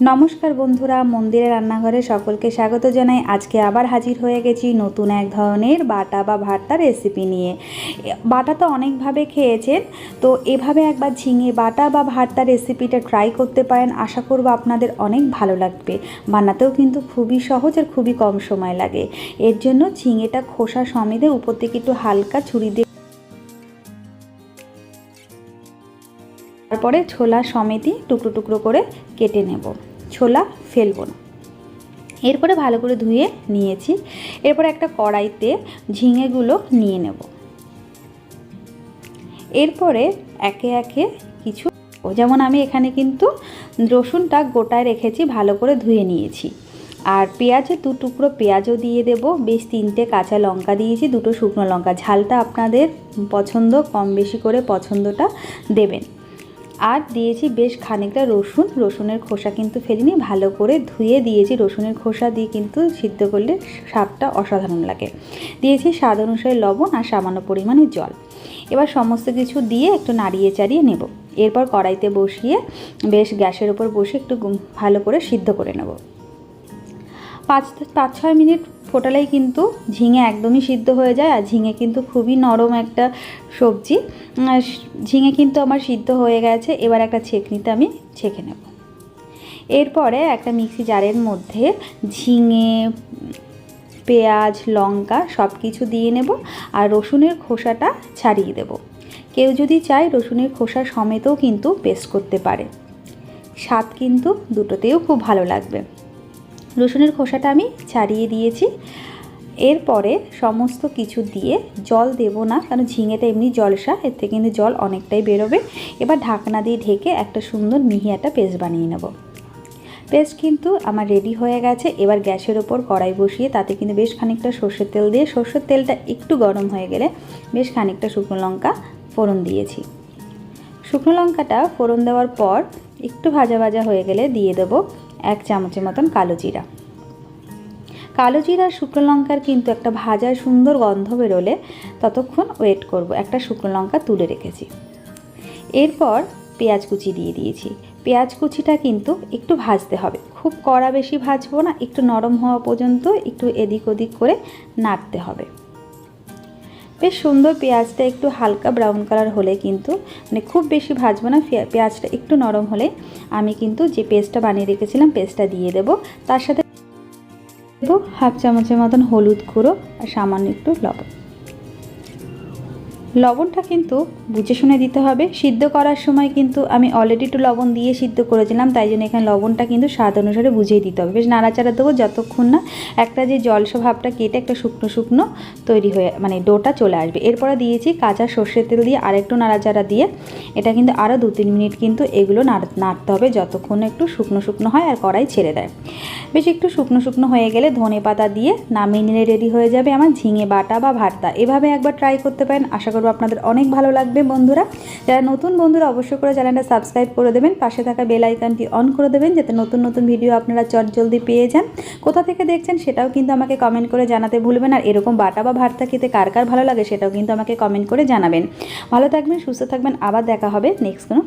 নমস্কার বন্ধুরা, মন্দিরের রান্নাঘরে সকলকে স্বাগত জানাই। আজকে আবার হাজির হয়ে গেছি নতুন এক ধরনের বাটা বা ভর্তা রেসিপি নিয়ে। বাটা তো অনেকভাবে খেয়েছেন, তো এভাবে একবার ঝিঙে বাটা বা ভর্তা রেসিপিটা ট্রাই করতে পারেন। আশা করব আপনাদের অনেক ভালো লাগবে। বানাতেও কিন্তু খুবই সহজ আর খুবই কম সময় লাগে। এর জন্য ঝিঙেটা খোসা সমেতে উপর থেকে একটু হালকা ছুরি দিয়ে তারপরে ছোলা সমেতই টুকরো টুকরো করে কেটে নেব। ছোলা ফেলব না। এরপরে ভালো করে ধুয়ে নিয়েছি। এরপরে একটা কড়াইতে ঝিঙেগুলো নিয়ে নেব। এরপরে একে একে কিছু যেমন আমি এখানে কিন্তু রসুনটা গোটায় রেখেছি, ভালো করে ধুয়ে নিয়েছি। আর পেঁয়াজের দু টুকরো পেঁয়াজও দিয়ে দেব। বেশ তিনটে কাঁচা লঙ্কা দিয়েছি, দুটো শুকনো লঙ্কা। ঝালটা আপনাদের পছন্দ, কম বেশি করে পছন্দটা দেবেন। আর দিয়েছি বেশ খানিকটা রসুন। রসুনের খোসা কিন্তু ফেলিনি, ভালো করে ধুয়ে দিয়েছি। রসুনের খোসা দিয়ে কিন্তু সিদ্ধ করলে স্বাদটা অসাধারণ লাগে। দিয়েছি স্বাদ অনুসারে লবণ আর সামান্য পরিমাণে জল। এবার সমস্ত কিছু দিয়ে একটু নাড়িয়ে চাড়িয়ে নেব। এরপর কড়াইতে বসিয়ে বেশ গ্যাসের উপর বসে একটু ভালো করে সিদ্ধ করে নেব। পাঁচ পাঁচ ছয় মিনিট ফোটালেই কিন্তু ঝিঙে একদমই সিদ্ধ হয়ে যায় আর ঝিঙে কিন্তু খুবই নরম একটা সবজি। ঝিঙে কিন্তু আমার সিদ্ধ হয়ে গেছে, এবার একটা ছেঁকনিতে আমি ছেঁকে নেব। এরপরে একটা মিক্সি জারের মধ্যে ঝিঙে, পেঁয়াজ, লঙ্কা সব কিছু দিয়ে নেব আর রসুনের খোসাটা ছাড়িয়ে দেব। কেউ যদি চায় রসুনের খোসা সমেতও কিন্তু পেস্ট করতে পারে। স্বাদ কিন্তু দুটোতেও খুব ভালো লাগবে। রসুনের খোসাটা আমি ছাড়িয়ে দিয়েছি। এরপরে সমস্ত কিছু দিয়ে জল দেব না, কারণ ঝিঙেটা এমনি জলসা, এর থেকে কিন্তু জল অনেকটাই বেরোবে। এবার ঢাকনা দিয়ে ঢেকে একটা সুন্দর মিহি একটা পেস্ট বানিয়ে নেব। পেস্ট কিন্তু আমার রেডি হয়ে গেছে। এবার গ্যাসের ওপর কড়াই বসিয়ে তাতে কিন্তু বেশ খানিকটা সর্ষের তেল দিয়ে, সর্ষের তেলটা একটু গরম হয়ে গেলে বেশ খানিকটা শুকনো লঙ্কা ফোড়ন দিয়েছি। শুকনো লঙ্কাটা ফোড়ন দেওয়ার পর একটু ভাজা ভাজা হয়ে গেলে দিয়ে দেবো এক চামচের মতন কালো জিরা। কালো জিরা শুকনো লঙ্কার কিন্তু একটা ভাজার সুন্দর গন্ধ বেরোলে ততক্ষণ ওয়েট করব, একটা শুকনো লঙ্কা তুলে রেখেছি। এরপর পেঁয়াজ কুচি দিয়ে দিয়েছি। পেঁয়াজ কুচিটা কিন্তু একটু ভাজতে হবে, খুব কড়া বেশি ভাজবো না, একটু নরম হওয়া পর্যন্ত একটু এদিক ওদিক করে নাড়তে হবে। বেশ সুন্দর পেঁয়াজটা একটু হালকা ব্রাউন কালার হলে কিন্তু মানে খুব বেশি ভাজবো না পেঁয়াজটা একটু নরম হলে আমি কিন্তু যে পেস্টটা বানিয়ে রেখেছিলাম পেস্টটা দিয়ে দেব। তার সাথে দেবো হাফ চামচের মতন হলুদ গুঁড়ো আর সামান্য একটু লবণ। লবণটা কিন্তু বুঝে শুনে দিতে হবে। সিদ্ধ করার সময় কিন্তু আমি অলরেডি একটু লবণ দিয়ে সিদ্ধ করেছিলাম, তাই জন্য এখানে লবণটা কিন্তু স্বাদ অনুসারে বুঝিয়ে দিতে হবে। বেশ নাড়াচাড়া দেবো যতক্ষণ না একটা যে জলসা ভাবটা কেটে একটা শুকনো শুকনো তৈরি হয়ে মানে ডোটা চলে আসবে। এরপরে দিয়েছি কাঁচা সর্ষের তেল দিয়ে আরেকটু নাড়াচাড়া দিয়ে, এটা কিন্তু আরও দু তিন মিনিট কিন্তু এগুলো নাড়তে হবে যতক্ষণ একটু শুকনো শুকনো হয় আর কড়াই ছেড়ে দেয়। বেশ একটু শুকনো শুকনো হয়ে গেলে ধনে পাতা দিয়ে নামিয়ে নিলে রেডি হয়ে যাবে আমার ঝিঙে বাটা বা ভর্তা এভাবে একবার ট্রাই করতে পারেন, আশা করব। আপনাদের অনেক ভালো লাগবে বন্ধুরা। যারা নতুন বন্ধুরা, অবশ্যই করে চ্যানেলটা সাবস্ক্রাইব করে দেবেন। পাশে থাকা বেল আইকনটি অন করে দেবেন, যাতে নতুন নতুন ভিডিও আপনারা চট জলদি পেয়ে যান। কোথা থেকে দেখছেন সেটাও কিন্তু আমাকে কমেন্ট করে জানাতে ভুলবেন আর এরকম বাটা বা ভার্তা খেতে কার কার ভালো লাগে সেটাও কিন্তু আমাকে কমেন্ট করে জানাবেন। ভালো থাকবেন, সুস্থ থাকবেন। আবার দেখা হবে নেক্সট কোনো